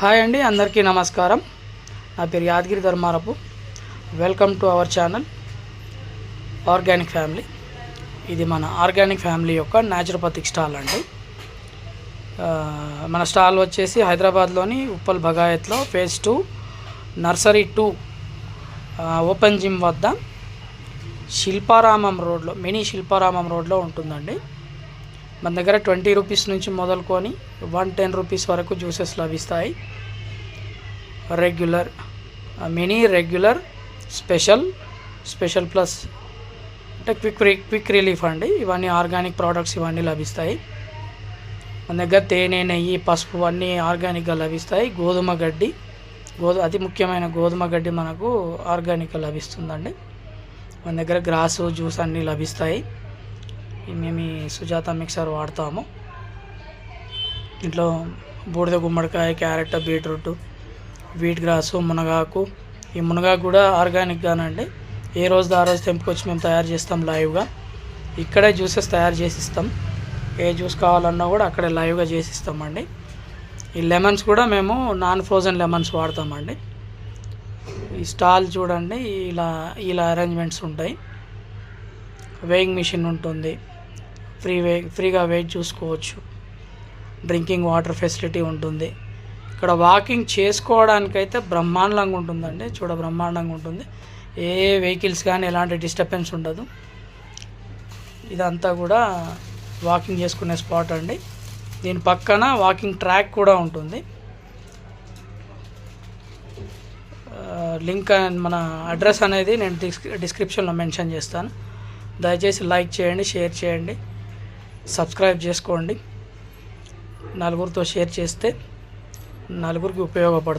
Hi అండి అందరికీ నమస్కారం. నా పేరు Yadagiri Dharmarapu. Welcome to our channel organic family ఇది మన ఆర్గానిక్ ఫ్యామిలీ యొక్క న్యాచురోపతిక్ స్టాల్ అండి. మన స్టాల్ వచ్చేసి హైదరాబాద్లోని Uppal బగాయత్లో phase two nursery two open gym వద్ద శిల్పారామం రోడ్లో మినీ శిల్పారామం రోడ్లో ఉంటుందండి. మన దగ్గర ట్వంటీ రూపీస్ నుంచి మొదలుకొని వన్ టెన్ రూపీస్ వరకు జ్యూసెస్ లభిస్తాయి. Regular mini regular special special plus అంటే క్విక్ క్విక్ రిలీఫ్ అండి. ఇవన్నీ ఆర్గానిక్ ప్రోడక్ట్స్ ఇవన్నీ లభిస్తాయి. మన దగ్గర తేనె నెయ్యి పసుపు అన్నీ ఆర్గానిక్గా లభిస్తాయి. గోధుమ గడ్డి గోధు అతి ముఖ్యమైన గోధుమ గడ్డి మనకు ఆర్గానిక్గా లభిస్తుందండి. మన దగ్గర గ్రాసు జ్యూస్ అన్నీ లభిస్తాయి. మేము ఈ సుజాత మిక్సర్ వాడతాము. ఇంట్లో బూడిద గుమ్మడికాయ క్యారెట్ బీట్రూట్ వీట్ గ్రాసు మునగాకు. ఈ మునగాకు కూడా ఆర్గానిక్గానండి ఏ రోజు ఆ రోజు తెంపుకొచ్చి మేము తయారు చేస్తాం లైవ్గా. ఇక్కడే జ్యూసెస్ తయారు చేసి ఇస్తాం. ఏ జ్యూస్ కావాలన్నా కూడా అక్కడే లైవ్గా చేసి ఇస్తామండి. ఈ లెమన్స్ కూడా మేము నాన్ ఫ్రోజన్ లెమన్స్ వాడతామండి. ఈ స్టాల్ చూడండి ఇలా ఇలా అరేంజ్మెంట్స్ ఉంటాయి. వేయింగ్ మిషన్ ఉంటుంది. ఫ్రీ వే ఫ్రీగా వెయిట్ చూసుకోవచ్చు. డ్రింకింగ్ వాటర్ ఫెసిలిటీ ఉంటుంది. ఇక్కడ వాకింగ్ చేసుకోవడానికైతే బ్రహ్మాండంగా ఉంటుందండి. చూడ బ్రహ్మాండంగా ఉంటుంది. ఏ వెహికల్స్ కానీ ఎలాంటి డిస్టర్బెన్స్ ఉండదు. ఇదంతా కూడా వాకింగ్ చేసుకునే స్పాట్ అండి. దీని పక్కన వాకింగ్ ట్రాక్ కూడా ఉంటుంది. లింక్ అండ్ మన అడ్రస్ అనేది నేను డిస్క్రిప్షన్లో మెన్షన్ చేస్తాను. దయచేసి లైక్ చేయండి షేర్ చేయండి. సబ్స్క్రైబ్ చేసుకోండి. నలుగురితో షేర్ చేస్తే నలుగురికి ఉపయోగపడుతుంది.